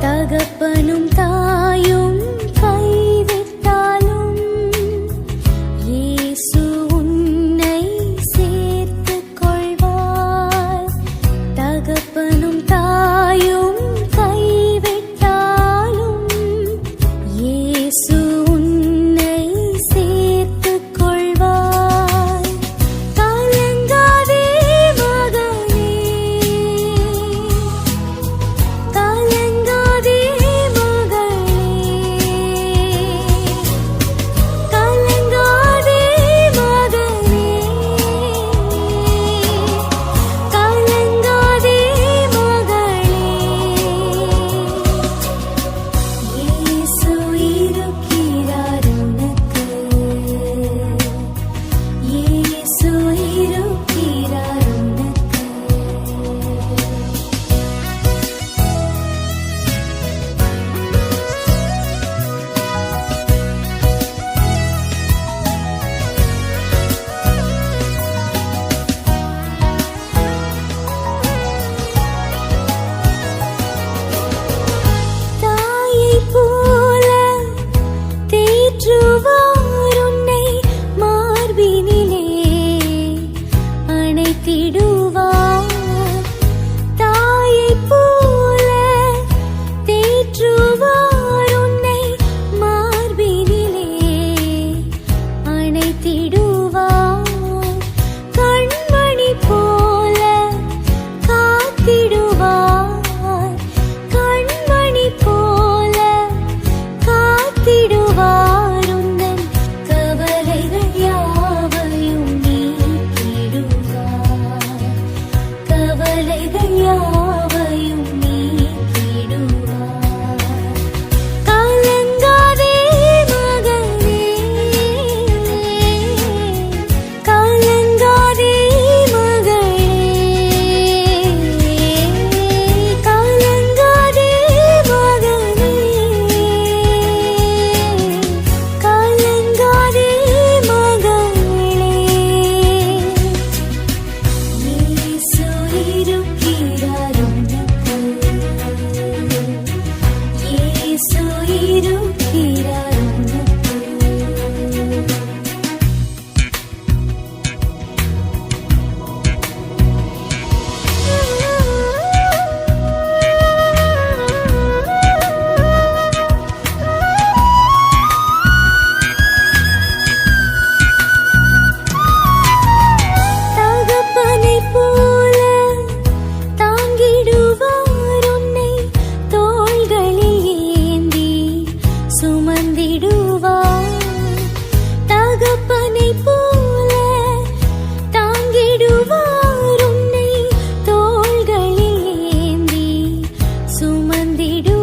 தகப்பனும் தாயும் ஏற்றுவார் உன்னை மார்பினிலே. அணைத்திடுவார். தாயை போல தேற்றுவார் உன்னை வந்திடும்